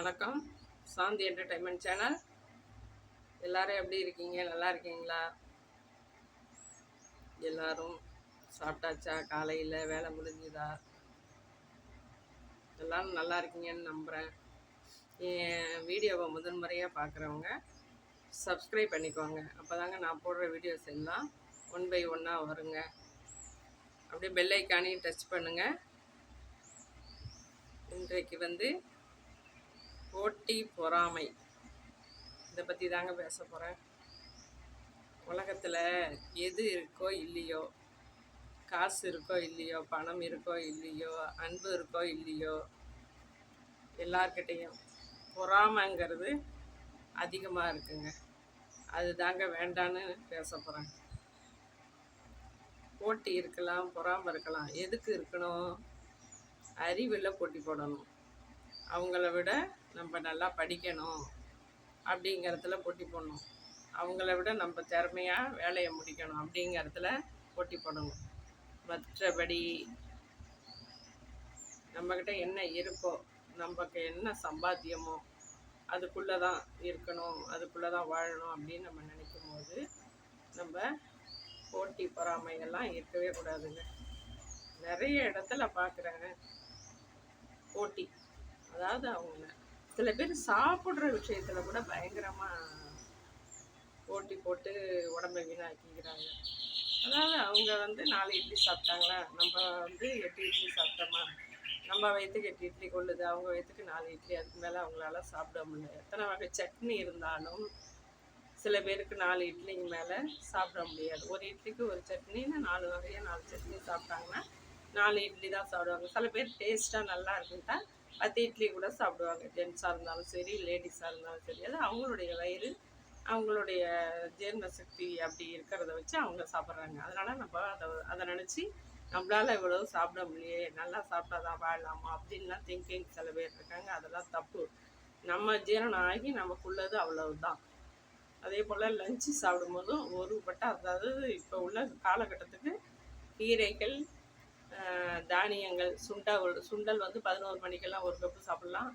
வணக்கம். சாந்தி entertainment channel எல்லாரும் எப்படி இருக்கீங்க? நல்லா இருக்கீங்களா? எல்லாரும் சாப்பிட்டாச்சா? காலையில் வேலை முடிஞ்சுதா? எல்லாரும் நல்லா இருக்கீங்கன்னு நம்புகிறேன் என் வீடியோவை முதன்முறையாக பார்க்குறவங்க சப்ஸ்கிரைப் பண்ணிக்கோங்க. அப்போ தாங்க நான் போடுற வீடியோஸ் எல்லாம் ஒன் பை ஒன்னாக வருங்க. அப்படியே பெல் டச் பண்ணுங்கள் இன்றைக்கு வந்து போட்டி பொறாமை. இதை பற்றி தாங்க பேச போகிறேன் உலகத்தில் எது இருக்கோ இல்லையோ காசு இருக்கோ இல்லையோ பணம் இருக்கோ இல்லையோ அன்பு இருக்கோ இல்லையோ எல்லார்கிட்டேயும் பொறாமைங்கிறது அதிகமாக இருக்குங்க. அது தாங்க வேண்டான்னு பேச போகிறேன் போட்டி இருக்கலாம் பொறாமை இருக்கலாம் எதுக்கு இருக்கணும்? அறிவில் போட்டி போடணும். அவங்கள விட நம்ம நல்லா படிக்கணும் அப்படிங்கிறதுல போட்டி போடணும். அவங்கள விட நம்ம திறமையாக வேலையை முடிக்கணும் அப்படிங்கிறதுல போட்டி போடணும். மற்றபடி நம்மக்கிட்ட என்ன இருக்கோ நமக்கு என்ன சம்பாத்தியமோ அதுக்குள்ளே தான் இருக்கணும் அதுக்குள்ளே தான் வாழணும் அப்படின்னு நம்ம நினைக்கும் போது நம்ம போட்டி பொறாமையெல்லாம் இருக்கவே கூடாதுங்க. நிறைய இடத்துல பார்க்குறேங்க போட்டி. அதாவது அவங்க சில பேர் சாப்பிட்ற விஷயத்தில் கூட பயங்கரமாக போட்டி போட்டு உடம்பை வீணாக்கிக்கிறாங்க. அதாவது அவங்க வந்து நாலு இட்லி சாப்பிட்டாங்களா? நம்ம வந்து எட்டு இட்லி சாப்பிட்டோமா? நம்ம வயிற்றுக்கு எட்டு இட்லி கொள்ளுது அவங்க வயிற்றுக்கு நாலு இட்லி அதுக்கு மேலே அவங்களால சாப்பிட முடியல. எத்தனை வகை சட்னி இருந்தாலும் சில பேருக்கு நாலு இட்லிக்கு மேலே சாப்பிட முடியாது. ஒரு இட்லிக்கு ஒரு சட்னின்னு நாலு வகையாக நாலு சட்னி சாப்பிட்டாங்கன்னா நாலு இட்லி தான் சாப்பிடுவாங்க. சில பேர் டேஸ்ட்டாக நல்லா இருக்குன்ட்டா பத்து இட்லி கூட சாப்பிடுவாங்க. ஜென்ஸாக இருந்தாலும் சரி லேடிஸாக இருந்தாலும் சரி. அது அவங்களுடைய வயிறு அவங்களுடைய ஜீரண சக்தி அப்படி இருக்கிறத வச்சு அவங்க சாப்பிட்றாங்க. அதனால் நம்ம அதை அதை நினச்சி நம்மளால் இவ்வளோ சாப்பிட முடியே நல்லா சாப்பிட்டா தான் வாழலாமா அப்படின்லாம் திங்கிங் சில பேர் இருக்காங்க. அதெல்லாம் தப்பு. நம்ம ஜீரணம் ஆகி நமக்குள்ளது அவ்வளவுதான். அதே போல் லஞ்சு சாப்பிடும்போதும் ஒரு பட்டா அதாவது இப்போ உள்ள காலகட்டத்துக்கு கீரைகள் தானியங்கள் சுண்டல் சுண்டல் வந்து பதினோரு மணிக்கெல்லாம் ஒரு கப்பு சாப்பிட்லாம்.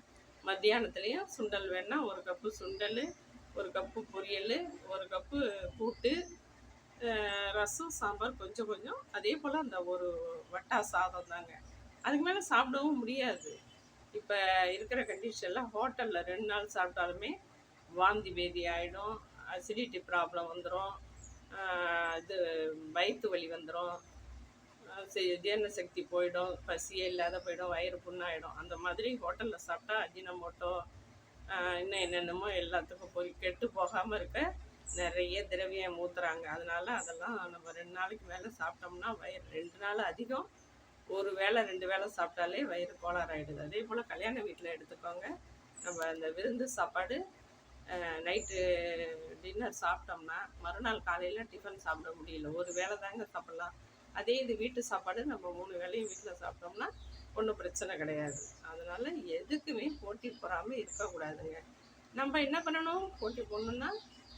மத்தியானத்துலேயும் சுண்டல் வேணால் ஒரு கப்பு சுண்டல் ஒரு கப்பு பொரியல் ஒரு கப்பு கூட்டு ரசம் சாம்பார் கொஞ்சம் கொஞ்சம். அதே போல் அந்த ஒரு வட்டா சாதம் தாங்க. அதுக்கு மேலே சாப்பிடவும் முடியாது. இப்போ இருக்கிற கண்டிஷனில் ஹோட்டலில் ரெண்டு நாள் சாப்பிட்டாலுமே வாந்தி பேதி ஆகிடும் அசிடிட்டி ப்ராப்ளம் வந்துடும் இது வயிற்று வலி வந்துடும் ஜீரண சக்தி போயிடும் பசியே இல்லாத போயிடும் வயிறு புண்ணாயிடும். அந்த மாதிரி ஹோட்டலில் சாப்பிட்டா அஜினமோட்டோ இன்னும் என்னென்னமோ எல்லாத்துக்கும் போய் கெட்டு போகாமல் இருக்க நிறைய திரவியம் ஊற்றுறாங்க அதனால அதெல்லாம் நம்ம ரெண்டு நாளைக்கு மேலே சாப்பிட்டோம்னா வயிறு ரெண்டு நாள் அதிகம். ஒரு வேளை ரெண்டு வேளை சாப்பிட்டாலே வயிறு கோளாறாயிடுது. அதே போல் கல்யாண வீட்டில் எடுத்துக்கோங்க. நம்ம அந்த விருந்து சாப்பாடு நைட்டு டின்னர் சாப்பிட்டோம்னா மறுநாள் காலையில் டிஃபன் சாப்பிட முடியல. ஒரு வேளை தாங்க சாப்பிட்லாம். அதே இது வீட்டு சாப்பாடு நம்ம மூணு வேளையும் வீட்டில் சாப்பிட்டோம்னா ஒன்றும் பிரச்சனை கிடையாது. அதனால் எதுக்குமே போட்டி போகாமல் இருக்கக்கூடாதுங்க. நம்ம என்ன பண்ணணும்? போட்டி போடணும்னா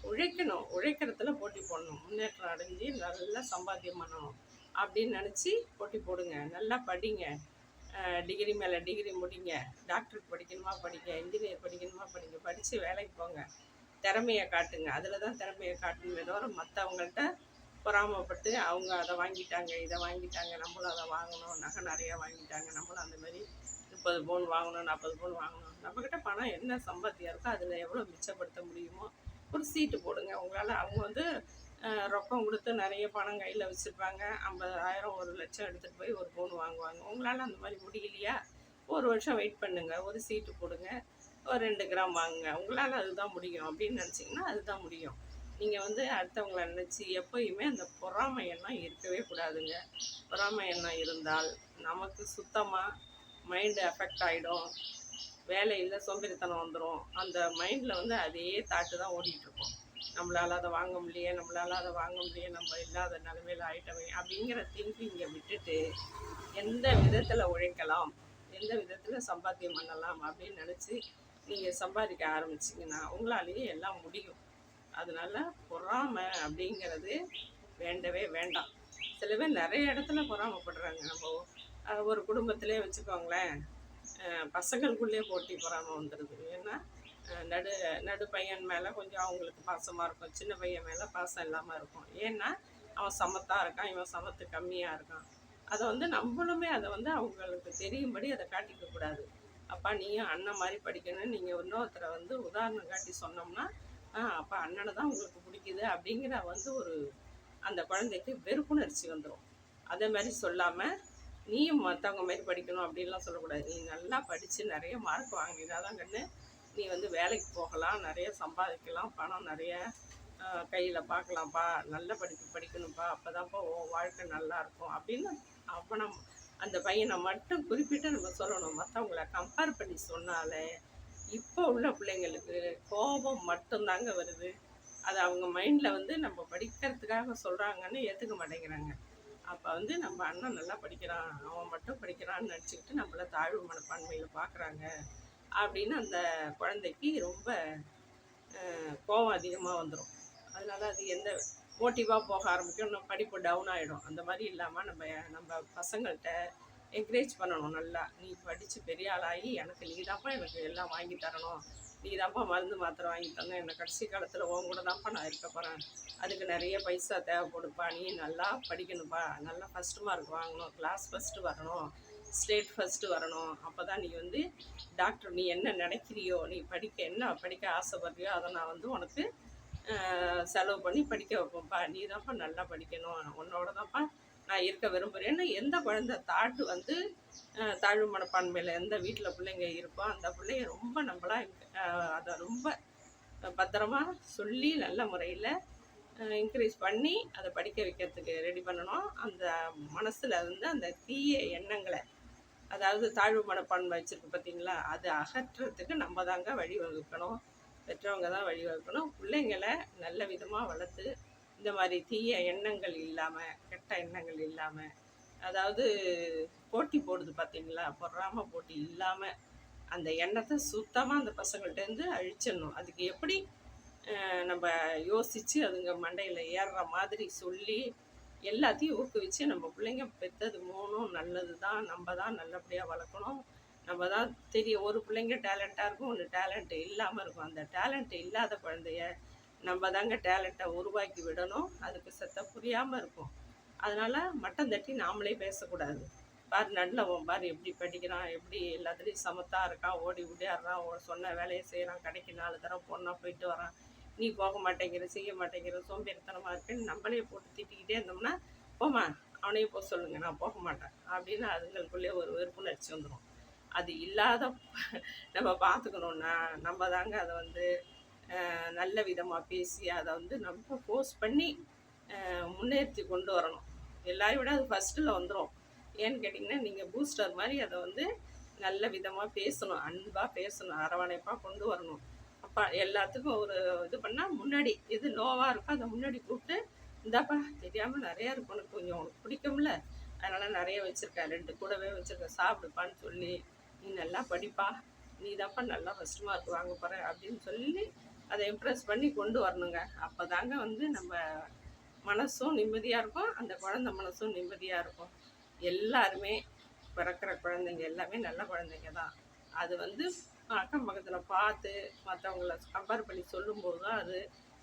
உழைக்கணும். உழைக்கிறதுல போட்டி போடணும். முன்னேற்றம் அடைஞ்சு நல்லா சம்பாத்தியம் பண்ணணும் அப்படின்னு நினச்சி போட்டி போடுங்க. நல்லா படிங்க. டிகிரி மேலே டிகிரி முடிங்க. டாக்டருக்கு படிக்கணுமா? படிங்க. இன்ஜினியர் படிக்கணுமா? படிங்க. படித்து வேலைக்கு போங்க. திறமையை காட்டுங்க. அதில் தான் திறமையை காட்டணுமே தவிர மற்றவங்கள்ட்ட பொறாமப்பட்டு அவங்க அதை வாங்கிட்டாங்க இதை வாங்கிட்டாங்க நம்மளும் அதை வாங்கணும் நகை நிறையா வாங்கிட்டாங்க நம்மளும் அந்த மாதிரி முப்பது பவுன் வாங்கணும் நாற்பது பவுன் வாங்கணும். நம்மக்கிட்ட பணம் என்ன சம்பாத்தியம் இருக்கோ அதில் எவ்வளோ மிச்சப்படுத்த முடியுமோ ஒரு சீட்டு போடுங்க. உங்களால் அவங்க வந்து ரொக்கம் கொடுத்து நிறைய பணம் கையில் வச்சுருப்பாங்க. ஐம்பதாயிரம் ஒரு லட்சம் எடுத்துகிட்டு போய் ஒரு பவுன் வாங்குவாங்க. உங்களால் அந்த மாதிரி முடியலையா? ஒரு வருஷம் வெயிட் பண்ணுங்கள் ஒரு சீட்டு போடுங்க. ஒரு ரெண்டு கிராம் வாங்குங்க. உங்களால் அதுதான் முடியும் அப்படின்னு நினச்சிங்கன்னா அதுதான் முடியும். நீங்கள் வந்து அடுத்தவங்கள நினச்சி எப்போயுமே அந்த பொறாமை எண்ணம் இருக்கவே கூடாதுங்க. பொறாமை எண்ணம் இருந்தால் நமக்கு சுத்தமாக மைண்டு அஃபெக்ட் ஆகிடும் வேலையில் சோம்பேறித்தனம் வந்துடும் அந்த மைண்டில் வந்து அதே தாட்டு தான் ஓடிட்டுருக்கோம் நம்மளால் அதை வாங்க முடியல நம்மளால் அதை வாங்க முடியல நம்ம இல்லாத நிலைமையில் ஆயிட்டோமே அப்படிங்கிற திங்கிங்கை விட்டுட்டு எந்த விதத்தில் உழைக்கலாம் எந்த விதத்தில் சம்பாத்தியம் பண்ணலாம் அப்படின்னு நினச்சி நீங்கள் சம்பாதிக்க ஆரம்பிச்சிங்கன்னா உங்களாலேயே எல்லாம் முடியும். அதனால பொறாமை அப்படிங்கிறது வேண்டவே வேண்டாம். சில பேர் நிறைய இடத்துல பொறாமைப்படுறாங்க. நம்ம ஒரு குடும்பத்திலே வச்சுக்கோங்களேன் பசங்களுக்குள்ளே போட்டி பொறாமை வந்துடுது ஏன்னா நடு நடு பையன் மேலே கொஞ்சம் அவங்களுக்கு பாசமாக இருக்கும். சின்ன பையன் மேலே பாசம் இல்லாமல் இருக்கும். ஏன்னா அவன் சமத்தாக இருக்கான் இவன் சமத்து கம்மியாக இருக்கான். அதை வந்து நம்மளுமே அதை வந்து அவங்களுக்கு தெரியும்படி அதை காட்டிக்க கூடாது. அப்பா நீயும் அண்ணன் மாதிரி படிக்கணும்னு நீங்கள் இன்னொருத்தரை வந்து உதாரணம் காட்டி சொன்னோம்னா அப்போ அண்ணனை தான் உங்களுக்கு பிடிக்குது அப்படிங்கிற வந்து ஒரு அந்த குழந்தைக்கு வெறுப்புணர்ச்சி வந்துடும் அதே மாதிரி சொல்லாமல் நீயும் மற்றவங்க மாதிரி படிக்கணும் அப்படின்லாம் சொல்லக்கூடாது. நீ நல்லா படித்து நிறைய மார்க் வாங்கினாதான் கண்ணு. நீ வந்து வேலைக்கு போகலாம். நிறைய சம்பாதிக்கலாம். பணம் நிறைய கையில் பார்க்கலாம்ப்பா நல்ல படிப்பு படிக்கணும்ப்பா. அப்போ தான்ப்பா உன் வாழ்க்கை நல்லா இருக்கும். அப்படின்னு அவனை அந்த பையனை மட்டும் குறிப்பிட்டு நம்ம சொல்லணும். மற்றவங்கள கம்பேர் பண்ணி சொன்னாலே இப்போ உள்ள பிள்ளைங்களுக்கு கோபம் மட்டும்தாங்க வருது. அது அவங்க மைண்டில் வந்து நம்ம படிக்கிறதுக்காக சொல்கிறாங்கன்னு ஏற்றுக்க மாட்டேங்கிறாங்க. அப்போ வந்து நம்ம அண்ணன் நல்லா படிக்கிறான் அவன் மட்டும் படிக்கிறான்னு நினச்சிக்கிட்டு நம்மள தாழ்வு மனப்பான்மையில் பார்க்குறாங்க அப்படின்னு அந்த குழந்தைக்கு ரொம்ப கோபம் அதிகமாக வந்துடும் அதனால அது எந்த மோட்டிவாக போக ஆரம்பிக்கும் நம்ம படிப்பு டவுன் ஆகிடும் அந்த மாதிரி இல்லாமல் நம்ம நம்ம பசங்கள்கிட்ட என்கரேஜ் பண்ணணும். நல்லா நீ படித்து பெரிய ஆளாகி எனக்கு நீ தான்ப்பா எனக்கு எல்லாம் வாங்கி தரணும். நீ தான்ப்பா மருந்து மாத்திரை வாங்கி தரணும். என்னை கடைசி காலத்தில் உன் கூட தான்ப்பா நான் இருக்க போகிறேன் அதுக்கு நிறைய பைசா தேவைப்படுப்பா நீ நல்லா படிக்கணும்ப்பா. நல்லா ஃபஸ்ட்டு மார்க் வாங்கணும். கிளாஸ் ஃபஸ்ட்டு வரணும். ஸ்டேட் ஃபஸ்ட்டு வரணும். அப்போ தான் நீ வந்து டாக்டர் நீ என்ன நினைக்கிறியோ நீ படிக்க என்ன படிக்க ஆசைப்படுறியோ அதை நான் வந்து உனக்கு செலவு பண்ணி படிக்க வைப்பேன்ப்பா. நீ தான்ப்பா நல்லா படிக்கணும். உன்னோட தான்ப்பா நான் இருக்க விரும்புகிறேன்னு எந்த குழந்தை தாட்டு வந்து தாழ்வு மனப்பான்மையில் எந்த வீட்டில் பிள்ளைங்க இருக்கோ அந்த பிள்ளைங்க ரொம்ப நம்மளா அதை ரொம்ப பத்திரமா சொல்லி நல்ல முறையில் இன்க்ரீஸ் பண்ணி அதை படிக்க வைக்கிறதுக்கு ரெடி பண்ணணும். அந்த மனசில் வந்து அந்த தீய எண்ணங்களை அதாவது தாழ்வு மனப்பான்மை வச்சுருக்கு பார்த்தீங்களா அது அகற்றுறதுக்கு நம்ம தாங்க வழிவகுக்கணும். பெற்றவங்க தான் வழிவகுக்கணும். பிள்ளைங்களை நல்ல விதமாக வளர்த்து இந்த மாதிரி தீய எண்ணங்கள் இல்லாமல் கெட்ட எண்ணங்கள் இல்லாமல் அதாவது போட்டி போடுது பார்த்தீங்களா பொறாம போட்டி இல்லாமல் அந்த எண்ணத்தை சுத்தமாக அந்த பசங்கள்ட்டேருந்து அழிச்சிடணும். அதுக்கு எப்படி நம்ம யோசித்து அதுங்க மண்டையில் ஏறுற மாதிரி சொல்லி எல்லாத்தையும் ஊக்குவிச்சு நம்ம பிள்ளைங்க பெற்றது மூணும் நல்லது தான் நம்ம தான் நல்லபடியாக வளர்க்கணும். நம்ம தான் தெரியும் ஒரு பிள்ளைங்க டேலண்ட்டாக இருக்கும் ஒன்று டேலண்ட் இல்லாமல் இருக்கும். அந்த டேலண்ட் இல்லாத குழந்தைய நம்ம தாங்க டேலண்ட்டை உருவாக்கி விடணும். அதுக்கு செத்த புரியாமல் இருக்கும் அதனால் மட்டம் தட்டி நாமளே பேசக்கூடாது. பார் நல்லவன் பார் எப்படி படிக்கிறான் எப்படி எல்லாத்துலேயும் சமத்தாக இருக்கான் ஓடி ஓடியாடுறான் சொன்ன வேலையை செய்கிறான் கடைக்கு நாலு தடவை பொண்ணாக போயிட்டு வரான். நீ போக மாட்டேங்கிற செய்ய மாட்டேங்கிற சோம்பேறித்தனமாக இருக்குன்னு நம்மளே போட்டு திட்டிக்கிட்டே இருந்தோம்னா போமா அவனையும் போக சொல்லுங்க நான் போக மாட்டேன். அப்படின்னு அதுங்களுக்குள்ளே ஒரு வெறுப்புணர்ச்சி வந்துடும் அது இல்லாத நம்ம பார்த்துக்கணுன்னா நம்ம தாங்க அதை வந்து நல்ல விதமாக பேசி அதை வந்து நம்ம ஃபோர்ஸ் பண்ணி முன்னேற்றி கொண்டு வரணும். எல்லாரையும் விட அது ஃபஸ்ட்டில் வந்துடும் ஏன்னு கேட்டிங்கன்னா நீங்கள் பூஸ்டர் மாதிரி அதை வந்து நல்ல விதமாக பேசணும். அன்பாக பேசணும். அரவணைப்பாக கொண்டு வரணும். அப்பா எல்லாத்துக்கும் ஒரு இது பண்ணால் முன்னாடி எது லோவாக இருக்கோ அதை முன்னாடி கூப்பிட்டு இந்தாப்பா தெரியாமல் நிறையா இருக்கும் உனக்கு. கொஞ்சம் உனக்கு பிடிக்கும்ல. அதனால் நிறைய வச்சுருக்கேன் ரெண்டு கூடவே வச்சுருக்கேன் சாப்பிடுப்பான்னு சொல்லி நீ நல்லா படிப்பா. நீ தான்ப்பா நல்லா ஃபஸ்ட் மார்க் வாங்க போகிற அப்படின்னு சொல்லி அதை இம்ப்ரெஸ் பண்ணி கொண்டு வரணுங்க. அப்போ தாங்க வந்து நம்ம மனசும் நிம்மதியாக இருக்கும். அந்த குழந்தை மனசும் நிம்மதியாக இருக்கும். எல்லாருமே பிறக்கிற குழந்தைங்க எல்லாமே நல்ல குழந்தைங்க தான். அது வந்து அக்கம் பக்கத்தில் பார்த்து மற்றவங்கள கம்பேர் பண்ணி சொல்லும்போது தான் அது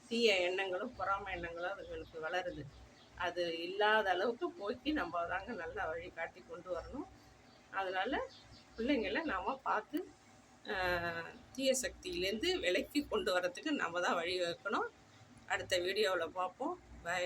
தீய எண்ணங்களும் பொறாமை எண்ணங்களும் அதுங்களுக்கு வளருது. அது இல்லாத அளவுக்கு போக்கி நம்ம தாங்க நல்லா வழி காட்டி கொண்டு வரணும். அதனால் பிள்ளைங்களை நாம் பார்த்து தீய சக்தியிலேருந்து விலக்கி கொண்டு வரத்துக்கு நம்ம தான் வழி வைக்கணும் அடுத்த வீடியோவில் பார்ப்போம். பை